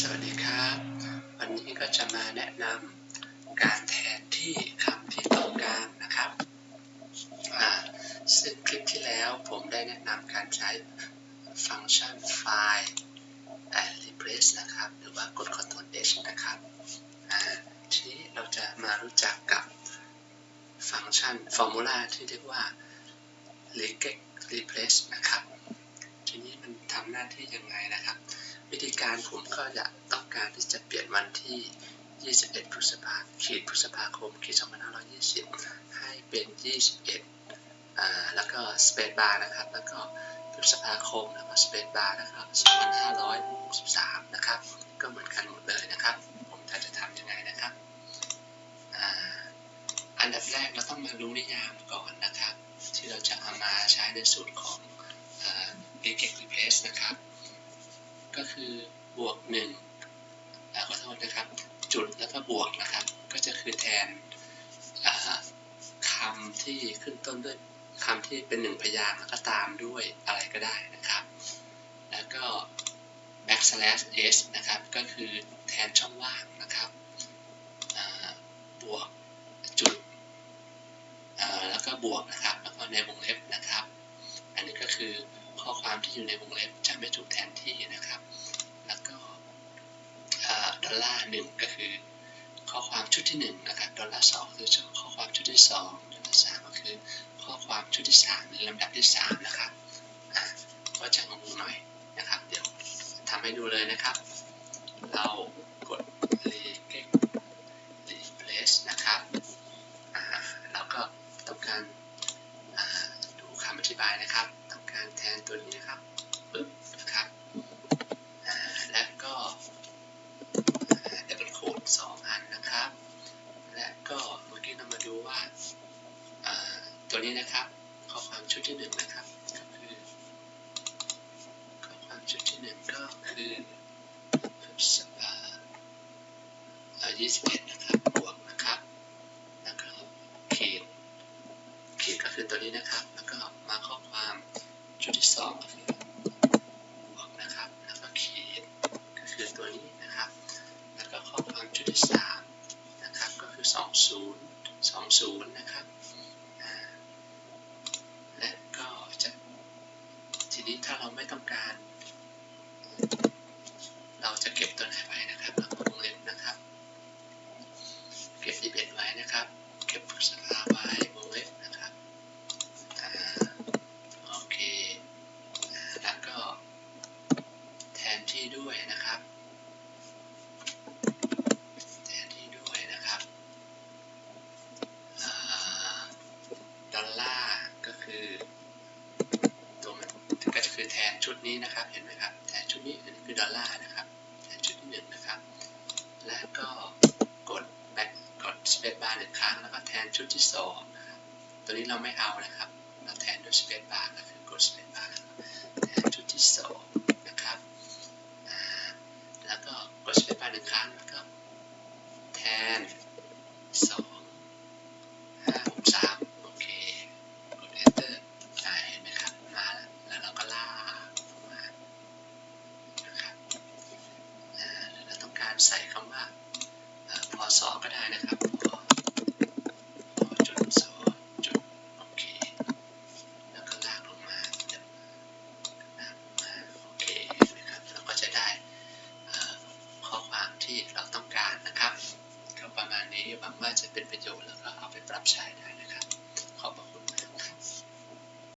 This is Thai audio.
สวัสดีครับ วันนี้ก็จะมาแนะนำการแทนที่คำที่ต้องการนะครับซึ่งคลิปที่แล้วผมได้แนะนำการใช้ฟังก์ชันไฟล์ and replace นะครับ หรือว่ากด Ctrl H นะครับทีนี้เราจะมารู้จักกับฟังก์ชัน formula ที่เรียกว่า regret replace นะครับ ทีนี้มันทำหน้าที่ยังไงนะครับ วิธีการผมก็จะต้องการที่จะเปลี่ยนวันที่ 21 พฤษภาขีดพฤษภาคมขีด2520 ให้เป็น 21อ่าแล้วก็ space bar นะครับ แล้วก็พฤษภาคมแล้วก็ space bar นะครับ 2563 นะครับ ก็เหมือนกันหมดเลยนะครับ ผมจะจะทำยังไงนะครับอ่าอันดับแรกเราต้องมารู้นิยามก่อนนะครับ ที่เราจะเอามาใช้ในสูตรของ regex replace นะครับ ก็คือบวกหนึ่งขอโทษนะครับ จุดแล้วก็บวกนะครับ ก็จะคือแทนคำที่ขึ้นต้นด้วยคำที่เป็นหนึ่งพยางค์แล้วก็ตามด้วยอะไรก็ได้นะครับ แล้วก็ backslash s นะครับ ก็คือแทนช่องว่างนะครับบวกจุดแล้วก็บวกนะครับ แล้วก็ในวงเล็บนะครับ อันนี้ก็คือ ข้อความที่อยู่ในวงเล็บจะไม่ถูกแทนที่นะครับ แล้วก็ดอลลาร์หนึ่งก็คือข้อความชุดที่หนึ่งนะครับ ดอลลาร์สองคือข้อความชุดที่สองดอลลาร์สามก็คือข้อความชุดที่สามในลำดับที่สามนะครับอะก็จะงงหน่อยนะครับ เดี๋ยวทำให้ดูเลยนะครับ เรากด regex replace นะครับอ่าเราก็ต้องการอ่าดูคำอธิบายนะครับ ต้องการแทนตัวนี้นะครับปึ๊บนะครับอ่าและก็ดับเบิลโค้ดสองอันนะครับ และก็เมื่อกี้เรามาดูว่าอ่า ตัวนี้นะครับข้อความชุดที่หนึ่งนะครับก็คือข้อความชุดที่หนึ่งก็คือพฤษภาอ่า21นะครับบวกนะครับแล้วก็ขีดขีดก็คือตัวนี้นะครับ แล้วก็มาข้อความชุดที่สองก็คือบวกนะครับ แล้วก็ขีดก็คือตัวนี้นะครับ แล้วก็ข้อความชุดที่สามนะครับก็คือสองศูนย์สองศูนย์นะครับอ่าและก็จะที นี้ถ้าเราไม่ต้องการ เราจะเก็บตัวไหนไว้นะครับเราวงเล็บนะครับ เก็บ11ไว้นะครับ เก็บพฤษภาไว้วงเล็บนะครับโอเคแล้วก็แทนที่ด้วยนะครับแทนที่ด้วยนะครับดอลลาร์ก็คือตัวมันก็จะคือแทน ชุดนี้นะครับ เห็นไหมครับ แทนชุดนี้อันนี้คือดอลลาร์นะครับ แทนชุดที่หนึ่งนะครับ แล้วก็กดแบ็กกดสเปซบาร์หนึ่งครั้ง แล้วก็แทนชุดที่สองนะครับ ตัวนี้เราไม่เอานะครับ เราแทนด้วยสเปซบาร์ก็คือกดสเปซบาร์แล้วก็แทนชุดที่สองนะครับอ่าแล้วก็กด space bar หนึ่งครั้ง แล้วก็แทนสองห้าหกสามโอเค กด enter อ่าเห็นไหมครับ มาแล้ว แล้วเราก็ลากลงมานะครับอ่าแล้วเราต้องการ ใส่คำว่าพอสอก็ได้นะครับพอจุดสอจุดโอเคแล้วก็ลากลงมาลากลงมาโอเคนะครับเราก็จะได้ข้อความที่เราต้องการนะครับก็ประมาณนี้หวังว่าจะเป็นประโยชน์แล้วก็เอาไปปรับใช้ได้นะครับ